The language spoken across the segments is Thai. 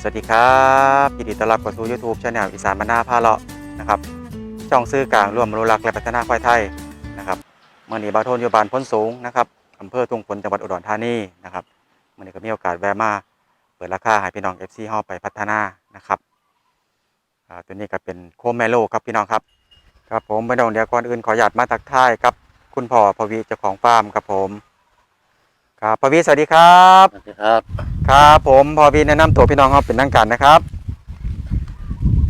สวัสดีครับยินดีต้อนรับเข้าสู่ YouTube ช anel อีสานบรรณาพาเลาะนะครับ ช่องซื้อกลางร่วมอนุรักษ์และพัฒนาควายไทยนะครับเมื่อนี้บาโทนอยู่บานพ้นสูงนะครับอำเภอทุ่งฝนจังหวัดอุดรธานีนะครับเมื่อนี้ก็มีโอกาสแวะมาเปิดราคาให้พี่น้อง FC เฮาไปพัฒนานะครับอ่าตัวนี้ก็เป็นโคมแมโลครับพี่น้องครับครับผมไม่ต้องเดี๋ยวก่อนอื่นขออนุญาตมาทักทายครับ คุณพ่อพวีเจ้าของฟาร์มครับผม ครับพวีสวัสดีครับสวัสดีครับ ครับผมพอวีแนะนำตัวพี่น้องครับเป็นนักการนะครับ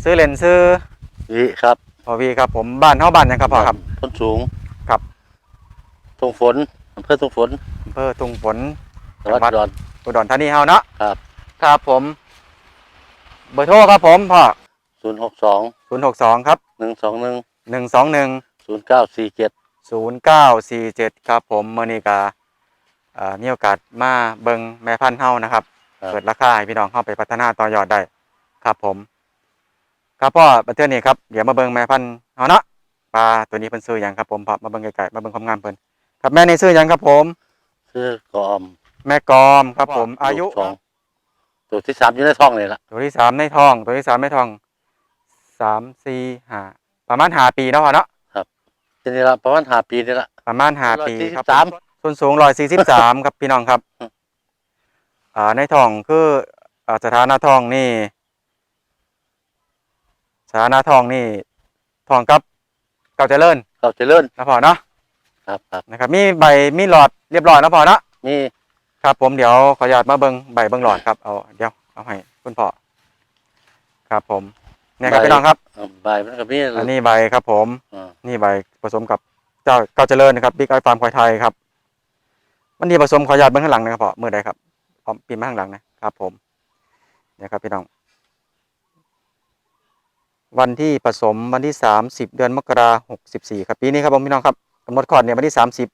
ซื้อเลนซื้อวิครับพอวีครับผมบ้านเฮาบ้านหยังครับพ่อครับพ้นสูงครับทงฝนอำเภอทงฝนอำเภอทุ่งฝน จังหวัดจังหวัดดอนอุดรธานีเฮาเนาะครับ ครับผม เบอร์โทรครับผมพ่อศูนย์หกสอง062ครับหนึ่งสองหนึ่ง121ศูนย์เก้าสี่เจ็ด 0947 ครับผมมื้อนี้ก็เอ่อ มีโอกาสมาเบิ่งแม่พันธุ์เฮานะครับ เปิดราคาให้พี่น้องเข้าไปพัฒนาต่อยอดได้ ครับผม ครับพ่อประเทศนี้ครับเดี๋ยวมาเบิ่งแม่พันธุ์เฮาเนาะปลาตัวนี้เพิ่นซื้อหยังครับผมพอมาเบิ่งไกลๆมาเบิ่งความงามเพิ่นครับแม่นี่ซื้อหยังครับผมชื่อกอมแม่กอมครับผม อายุ ลูกสองตัวที่สามอยู่ในท้องเลยล่ะตัวที่สามในทอง ตัวที่สามในทองสามสี่ห้าประมาณห้าปีเนาะพ่อเนาะทีนี้ละประมาณห้าปีนี่ละประมาณห้าปีครับสาม ส่วนสูงร้อยสี่สิบสามครับพี่น้องครับอืมอ่าในทองคืออ่าสถานะทองนี่ สถานะทองนี่ทองกับเก่าเจริญเขาเจริญนะพ่อเนาะครับครับนะครับ มีใบมีหลอดเรียบร้อยนะพ่อเนาะมีครับ ผมเดี๋ยวขออนุญาตมาเบิ้งใบเบิ้งหลอดครับเอาเดี๋ยวเอาให้คุณพ่อครับผมเนี่ยครับพี่น้องครับ เอ่อใบมันก็มีอันนี้ใบครับผม อ่า นี่ใบผสมกับเจ้าเก้าเจริญนะครับบิ๊กไอฟาร์มควายไทยครับ มันนี่ผสมขออนุญาตเบื้องข้างหลังนะครับพ่อมือใดครับพร้อมปีนมาข้างหลังนะครับ ผมเนี่ยครับพี่น้อง วันที่ผสมวันที่สามสิบเดือนมกราหกสิบสี่ครับปีนี้ครับผมพี่น้องครับกำหนดคลอดเนี่ยวันที่สามสิบ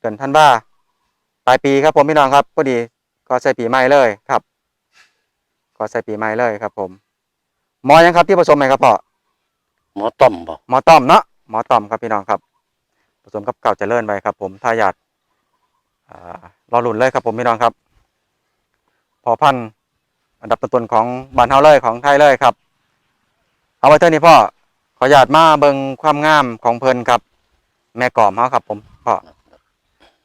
เดือนธันวาปลายปีครับผมพี่น้องครับพอดีก็ใส่ปีใหม่เลยครับ ก็ใส่ปีใหม่เลยครับ ผมหมอยังครับที่ผสมไหมครับพ่อหมอต้อมบ่หมอต้อมเนาะหมอต้อมครับพี่น้องครับ ผสมกับเก่าเจริญไปครับ ผมทายาทอ่า รอลุ่นเลยครับผมพี่น้องครับ พอพันธุ์อันดับต้นๆของบ้านเฮาเลยของไทยเลยครับ เอาไว้เท่านี้พ่อขออนุญาตมาเบิ่งความงามของเพิ่นครับ แม่กอมเฮาครับผมพ่อ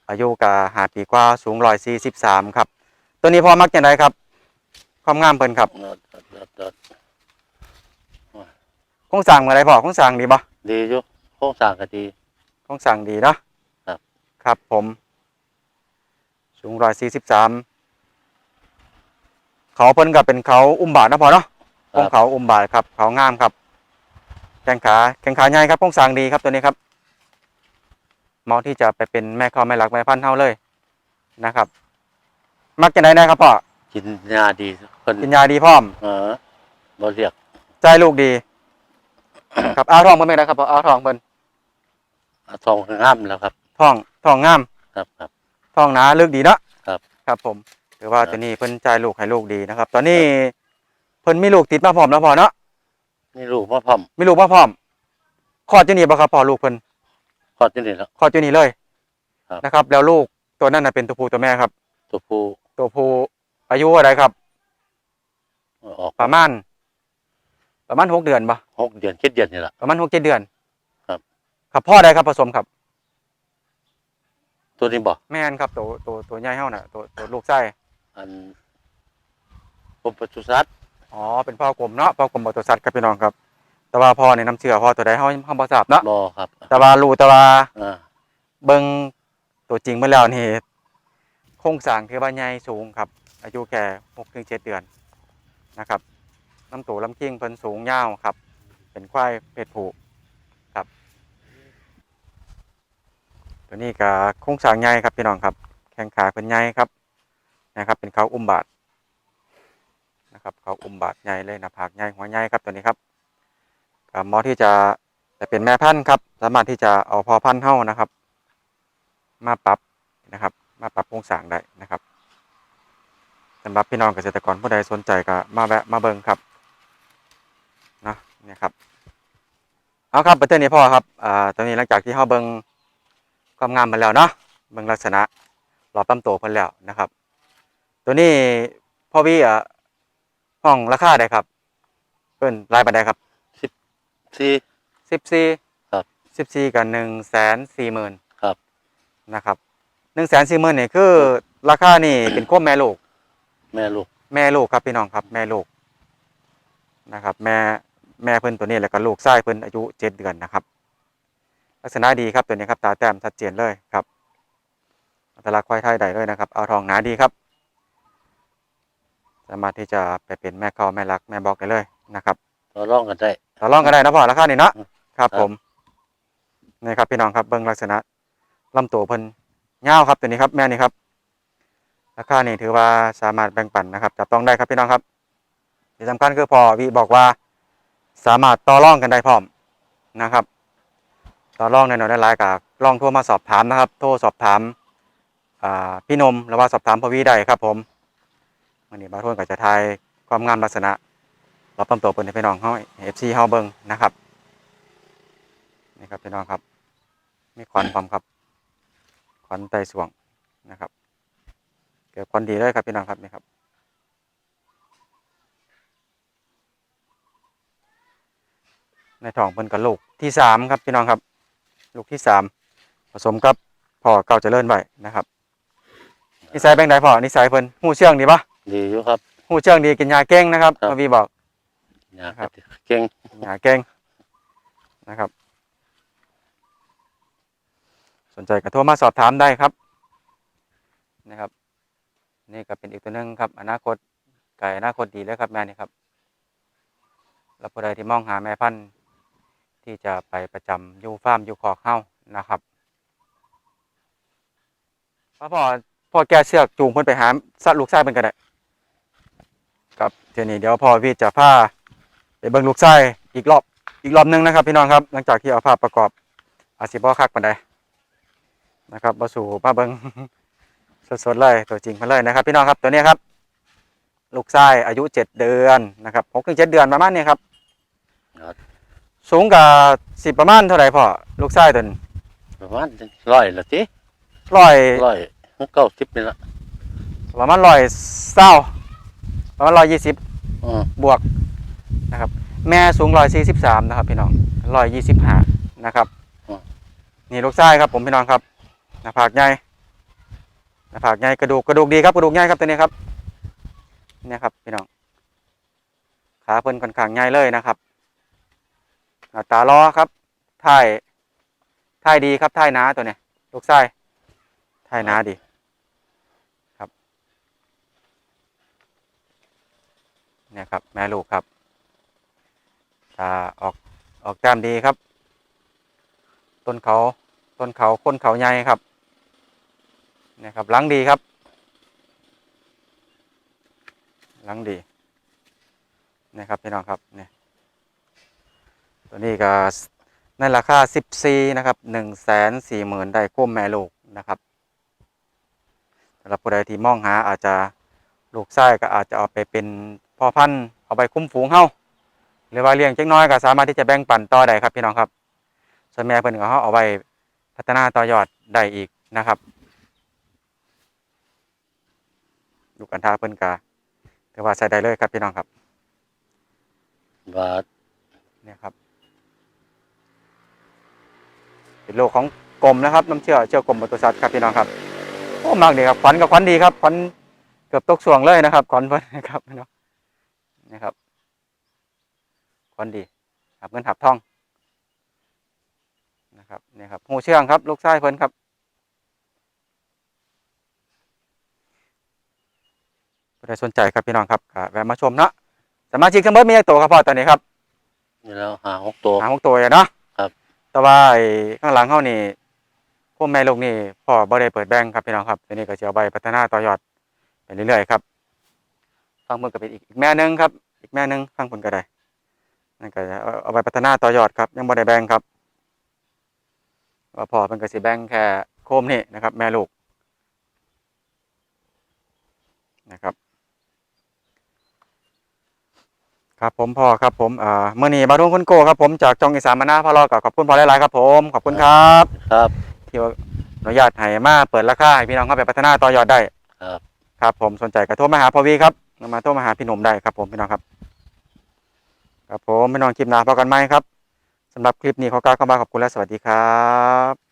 อายุกะหาปีกว่าสูงร้อยสี่สิบสามครับ ตัวนี้พ่อมักจังไดครับ ความงามเพิ่นครับเออเออเออเออคงสั่งมาได้พ่อคงสั่งดีบ่ดีอยู่โครงสร้างก็ดีต้องสั่งดีเนาะครับ ครับผม สูงร้อยสี่สิบสามเขาเพิ่นกับเป็นเขาอุ้มบาทนะพอเนาะครัพงเขาอุ้มบาทครับ เขางามครับ แข้งขาแข้งขาใหญ่ครับพงสร้างดีครับตัวนี้ครับเหมาะที่จะไปเป็นแม่ข้าวแม่หลักแม่พันธุ์เท่าเลยนะครับ มักจะได้นะครับพ่อกินยาดีคนกินยาดีพร้อม เออบ่เรียกใจลูกดี ครับอ้าวทองเพิ่นไม่ได้ครับพ่ออ้าวทองเพิ่นทองงามแล้วครับทองทองงามครับครับ ทองหนาลึกดีเนาะครับ ครับผมถือว่าครับตัวนี้เพิ่นจ่ายลูกให้ลูกดีนะครับ ตอนนี้เพิ่นมีลูกติดมาพร้อมแล้วพอเนาะนี่ลูกมาพร้อมมีลูกมาพร้อมคลอดอยู่นี่บ่ครับพ่อลูกเพิ่นคลอดอยู่นี่แล้ว คลอดอยู่นี่เลยครับ นะครับ แล้วลูกตัวนั้นน่ะเป็นตัวผู้ตัวแม่ครับ ตัวผู้ตัวผู้อายุอะไรครับ ออกประมาณ ประมาณหกเดือนปะหกเดือนเจ็ดเดือนนี่แหละประมาณหกเจ็ดเดือนครับ ครับพ่อใดครับผสมครับ ตัวนี้บ่แม่นครับตัวตัวตัวใหญ่เฮาน่ะตัวตัวลูกไส้อันกรมปศุสัตว์อ๋อเป็นพ่อกลมเนาะพ่อกลมบตัวสัตว์ครับพี่น้องครับ แต่ว่าพ่อเนี่ยน้ำเชื่อพ่อตัวใดเฮาเฮาบ่ทราบเนาะบ่ครับแต่ว่ารู้แต่ว่าอ่าเบิ่งตัวจริงมาแล้วนี่โครงสร้างถือว่าใหญ่สูงครับ อายุแค่หกถึงเจ็ดเดือนนะครับลำตัวลำคิงเพิ่นสูงยาวครับ เป็นควายเพศผู้ครับ ตัวนี้ก็โครงสร้างใหญ่ครับพี่น้องครับ แข้งขาเพิ่นใหญ่ครับนะครับ เป็นเขาอุ้มบาทนะครับเขาอุ้มบาทใหญ่เลยหน้าผากใหญ่หัวใหญ่ครับตัวนี้ครับก็เหมาะที่จะจะเป็นแม่พันธุ์ครับ สามารถที่จะเอาพอพันธุ์เท่านะครับ มาปรับนะครับ มาปรับโครงสร้างได้นะครับสำหรับพี่น้องเกษตรกรผู้ใดสนใจก็มาแวะมาเบิ่งครับเนาะเนี่ยครับเอาครับประเทศนี้พ่อครับอ่าตอนนี้หลังจากที่เฮาเบิ่ง ความงามมาแล้วเนาะเบิ่งลักษณะรอบลำตัวเพิ่นแล้วนะครับ ตัวนี้พ่อวี่อะห้องราคาได้ครับ เพิ่นรายบันไดครับสี่ สิบสี่ครับสิบสี่กับหนึ่งแสนสี่หมื่นครับ นะครับหนึ่งแสนสี่หมื่นนี่คือ ราคานี่ เป็นควบแม่ลูก แม่ลูก แม่ลูกครับพี่น้องครับ แม่ลูกนะครับ แม่แม่เพิ่นตัวนี้แล้วก็ลูกไส้เพิ่นอายุเจ็ดเดือนนะครับ ลักษณะดีครับตัวนี้ครับตาแต้มชัดเจนเลยครับอัตลักษณ์ควายไทยใดเลยนะครับ เอาทองหนาดีครับ สามารถที่จะไปเป็นแม่เขาแม่รักแม่บอกได้เลยนะครับต่อรองกันได้ต่อรองกันได้นะพ่อราคานี่เนาะอืมครับครับ ผมนี่ครับพี่น้องครับเบิ้งลักษณะลำตัวเพิ่นยาวครับตัวนี้ครับแม่นี่ครับราคานี่ถือว่าสามารถแบ่งปันนะครับจับต้องได้ครับพี่น้องครับที่สำคัญคือพอวิบอกว่าสามารถต่อรองกันได้พร้อมนะครับ ต่อรองในหน่อยได้หลายกับลองโทรมาสอบถามนะครับ โทรสอบถามพี่นมหรือว่าสอบถามพวีได้ครับ ผมวันนี้บาทวนก็จะทายความงามลักษณะรับลำตัวเปิ้นให้พี่น้องเฮาเอฟซีเฮาเบิงนะครับนี่ครับพี่น้องครับมีควันพร้อมครับควันไตสวงนะครับเกิดควันดีเลยครับพี่น้องครับนี่ครับในท้องเพิ่นกับลูกที่สามครับพี่น้องครับ ลูกที่สามผสมกับพ่อเก่าเจริญไว้นะครับนิสัยเป็นไงพ่อนิสัยเพิ่นหูเชื่องดีปะดีอยู่ครับ หูเชื่องดีกินยาเก่งนะครับครับพ่อวีบอกอยากครับเก่งกินยาเก่งนะครับ สนใจก็โทรมาสอบถามได้ครับนะครับ นี่ก็เป็นอีกตัวหนึงครับ อนาคตไก่อนาคตดีเลยครับแม่นี่ครับแล้วผู้ใดที่มองหาแม่พันธุ์ ที่จะไปประจำอยู่ฟาร์มอยู่คอกเฮ้านะครับพ่อพ่อพ่อแกเชือกจูงเพิ่นไปหาสัตว์ลูกชายเพิ่นก็ได้ครับทีนี้เดี๋ยวพ่อพี่จะพาไปเบิ่งลูกชายอีกรอบอีกรอบหนึงนะครับ พี่น้องครับ หลังจากที่เอาภาพประกอบอาจสิบ่คักปานใดนะครับบ่สู่มาเบิ่งสดๆเลยตัวจริงมาเลยนะครับ พี่น้องครับตัวนี้ครับ ลูกชายอายุเจ็ดเดือนนะครับหกถึงเจ็ดเดือนประมาณนี้ครับ สูงกับสิบประมาณเท่าไหร่พ่อลูกชายตัวนี้ประมาณร้อยละทีร้อยร้อยเก้าสิบนี่ละประมาณร้อยเศร้าประมาณร้อยยี่สิบอืมบวกนะครับ แม่สูงร้อยสี่สิบสามนะครับ พี่น้องร้อยยี่สิบห้านะครับนี่ลูกชายครับ ผมพี่น้องครับหน้าผากใหญ่หน้าผากใหญ่กระดูกกระดูกดีครับกระดูกใหญ่ครับตัวนี้ครับเนี่ยครับ พี่น้องขาเพิ่นค่อนข้างใหญ่เลยนะครับหน้า ตาล้อครับท่ายท่ายดีครับท่ายหนาตัวเนี้ยลูกชายท่ายหนาดีครับเนี่ยครับ แม่ลูกครับตาออกออกแต้มดีครับ ต้นเขาต้นเขาค้นเขาใหญ่ครับเนี่ยครับหลังดีครับหลังดีเนี่ยครับพี่น้องครับเนี่ย ตัวนี้ก็ในราคา14นะครับ1 4 0 0 0 0ได้คุ้มแม่ลูกนะครับสำหรับผู้ใดที่มองหาอาจจะลูกไส้ก็อาจจะเอาไปเป็นพ่อพันธุ์เอาไปคุ้มฝูงเฮาหรือว่าเลี้ยงจักหน้อยก็สามารถที่จะแบ่งปันต่อได้ครับพี่น้องครับ ส่วนแม่เพิ่นก็เฮาเอาไว้พัฒนาต่อยอดได้อีกนะครับลูกกันทาเพิ่นก็ถือว่าใช้ได้เลยครับพี่น้องครับบาทเนี่ยครับ เป็นโรคของกลมนะครับน้ำเชื่อเชื่อกลมปศุสัตว์ครับพี่น้องครับโอ้มากดีครับขวัญกับขวัญดีครับขวัญเกือบตกสวงเลยนะครับขวัญเพิ่นนะครับพี่น้องนี่ครับขวัญดีครับเงินหับทองนะครับนี่ครับหูเชื่องครับ ลูกชายเพิ่นครับผู้ใดสนใจครับพี่น้องครับก็แวะมาชมเนาะสมาชิกทั้งหมดมีกี่ตัวครับพ่อตอนนี้ครับนี่แล้วหาหกตัวหางหกตัวอะเนาะครับ แต่ว่าไอ้ข้างหลังเขานี่พวกแม่ลูกนี่พ่อบ่ได้เปิดแบงค์ครับพี่น้องครับตัวนี้ก็จะเอาไปพัฒนาต่อยอดไปเรื่อยๆครับฟังเพิ่นก็เป็นอีกแม่หนึงครับ อีกแม่หนึงฟังเพิ่นก็ได้นั่นก็จะเอาไปพัฒนาต่อยอดครับ ยังบ่ได้แบงครับว่าพ่อเพิ่นก็สิแบ่งแค่โคมนี่นะครับ แม่ลูกนะครับ ครับผมพ่อครับผมอ่าเมื่อนี้บารุ่งคุณโกครับผมจากจองอีสานมานาพะเลาะกับขอบคุณพ่อหลายๆครับผมขอบคุณครับครับ ที่อนุญาตให้มาเปิดราคาให้พี่น้องเข้าไปพัฒนาต่อยอดได้ครับ ครับผมสนใจกระโทรมาหาพ่อวีครับมาโทรมาหาพี่หนุ่มได้ครับผมพี่น้องครับครับผมพี่น้องคลิปหน้าพบกันไหมครับสำหรับคลิปนี้ขอกล่าวคำว่าขอบคุณและสวัสดีครับ